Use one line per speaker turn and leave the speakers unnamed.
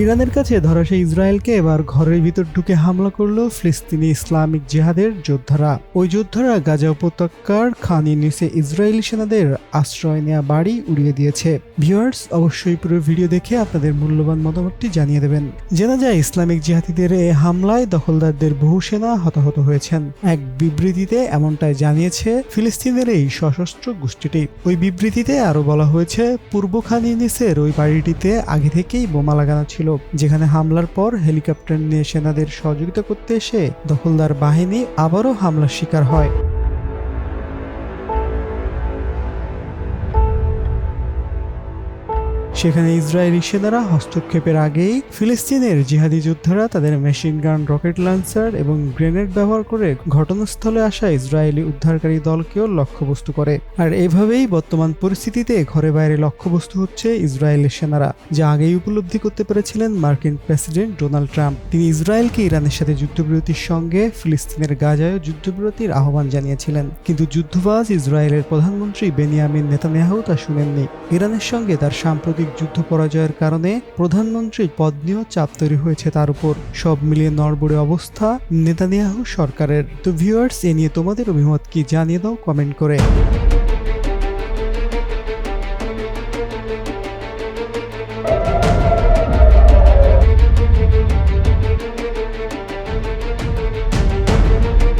ইরানের কাছে ধরা সেই ইসরায়েলকে এবার ঘরের ভিতর ঢুকে হামলা করল ফিলিস্তিনি ইসলামিক জেহাদের যোদ্ধারা ওই যোদ্ধারা গাজা উপত্যকার খান ইউনিসে ইসরায়েলি সেনাদের আশ্রয় নেওয়া বাড়ি উড়িয়ে দিয়েছে ভিউয়ার্স অবশ্যই পুরো ভিডিও দেখে আপনাদের মূল্যবান মতামতটি জানিয়ে দেবেন জানা যায় ইসলামিক জিহাদিদের এ হামলায় দখলদারদের বহু সেনা হতাহত হয়েছেন এক বিবৃতিতে এমনটাই জানিয়েছে ফিলিস্তিনের এই সশস্ত্র গোষ্ঠীটি ওই বিবৃতিতে আরও বলা হয়েছে পূর্ব খান ইউনিসের ওই বাড়িটিতে আগে থেকেই বোমা লাগানো ছিল হয়েছিল যেখানে হামলার পর হেলিকপ্টার নিয়ে সেনাদের সহযোগিতা করতে এসে দখলদার বাহিনী আবারও হামলার শিকার হয় সেখানে ইসরায়েলি সেনারা হস্তক্ষেপের আগেই ফিলিস্তিনের জিহাদি যোদ্ধারা তাদের মেশিন গান রকেট লঞ্চার এবং গ্রেনেড ব্যবহার করে ঘটনাস্থলে আসা ইসরায়েলি উদ্ধারকারী দলকেও লক্ষ্যবস্তু করে আর এভাবেই বর্তমান পরিস্থিতিতে ঘরে বাইরে লক্ষ্যবস্তু হচ্ছে ইসরায়েলি সেনারা যা আগেই উপলব্ধি করতে পেরেছিলেন মার্কিন প্রেসিডেন্ট ডোনাল্ড ট্রাম্প তিনি ইসরায়েলকে ইরানের সাথে যুদ্ধবিরতির সঙ্গে ফিলিস্তিনের গাজায় যুদ্ধবিরতির আহ্বান জানিয়েছিলেন কিন্তু যুদ্ধবাজ ইসরায়েলের প্রধানমন্ত্রী বেনিয়ামিন নেতানিয়াহু তা শুনেননি ইরানের সঙ্গে তার সাম্প্রতিক সাম্প্রতিক যুদ্ধ পরাজয়ের কারণে প্রধানমন্ত্রীর পদ নিয়েও চাপ তৈরি হয়েছে তার উপর সব মিলিয়ে নরবড়ে অবস্থা নেতানিয়াহু সরকারের তো ভিউয়ার্স এ নিয়ে তোমাদের অভিমত কি জানিয়ে দাও কমেন্ট করে